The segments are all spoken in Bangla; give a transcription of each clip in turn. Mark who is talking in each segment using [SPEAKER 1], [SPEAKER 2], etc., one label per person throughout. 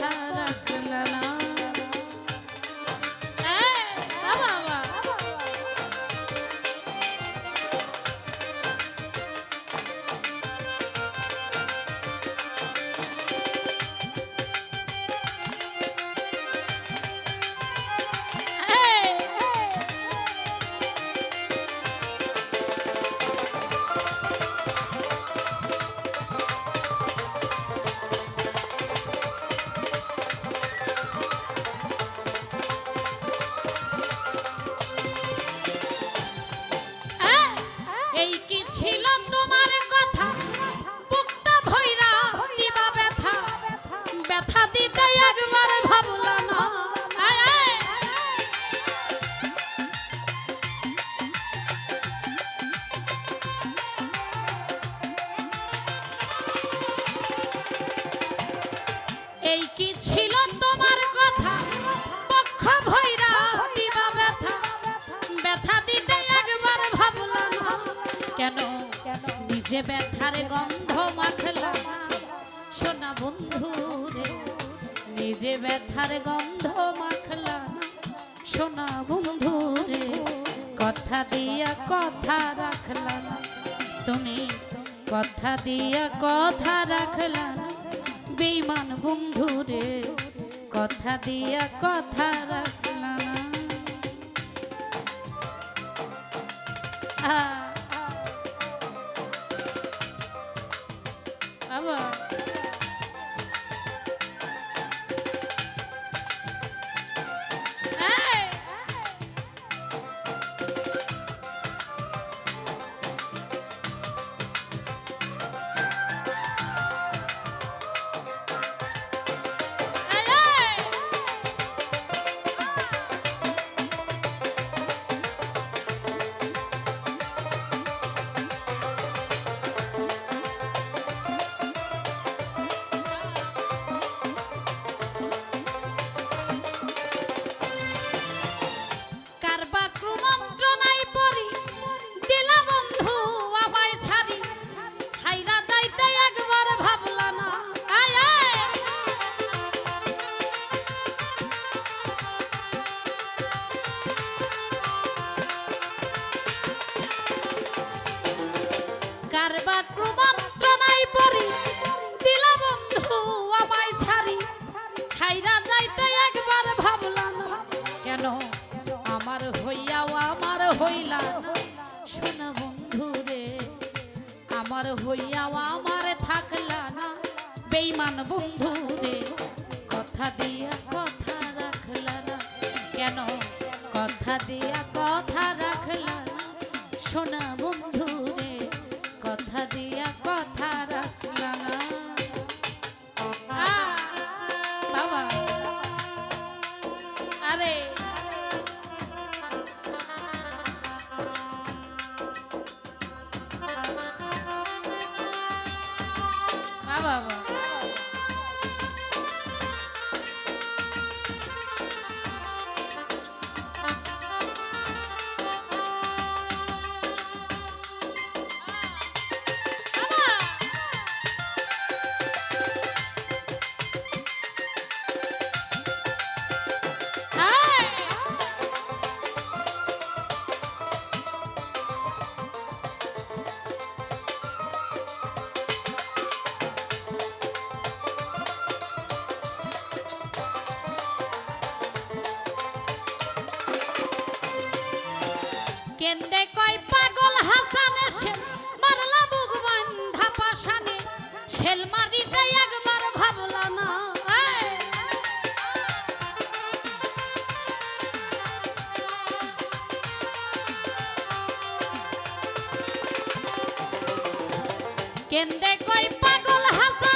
[SPEAKER 1] তারা কি ছিল তোমার কথা? ব্যথা। ব্যথা ভাবলাম, কেন? নিজে ব্যথার গন্ধ মাখলা সোনা বন্ধু রে, নিজে ব্যথার গন্ধ মাখলা সোনা বন্ধু রে, কথা দিয়া কথা রাখলা তুমি কথা দিয়া কথা রাখলা বেইমান বন্ধু রে কথা দিয়া কথা রাখলা হইয়াও আমার থাকলা না। বেইমান বন্ধু রে, কথা দিয়া কথা রাখলা না। কেন? কথা দিয়া কথা রাখলা না। শোনা বাবা। কেন্দে কয় পাগল হাসান সে মারলা বুক বান্ধা পাশানে। শেল মারিতে একবার ভাবলা না কয় পাগল হাসান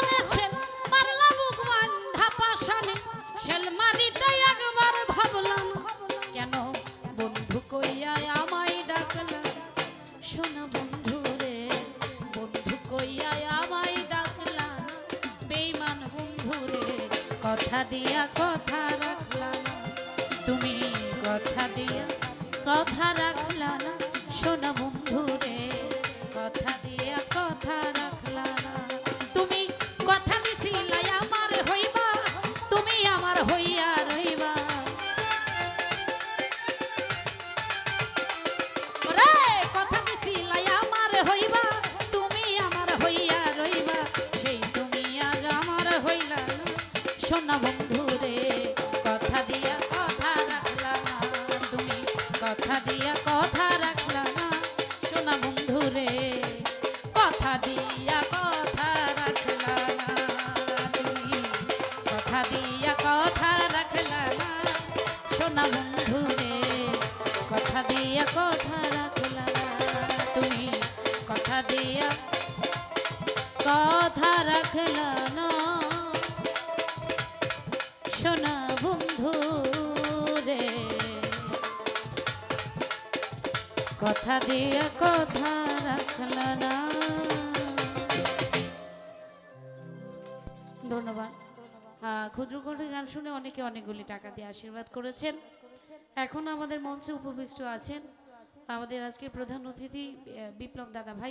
[SPEAKER 1] কথা দিয়া কথা রাখলাম। তুমি কথা দিয়া কথা রাখলা রাখলা না। কথা দিয়া কথা রাখলা না। ধন্যবাদ। ক্ষুদ্র করে গান শুনে অনেকে অনেকগুলি টাকা দিয়ে আশীর্বাদ করেছেন। এখন আমাদের মঞ্চে উপবিষ্ট আছেন আমাদের আজকের প্রধান অতিথি বিপ্লব দাদা ভাই।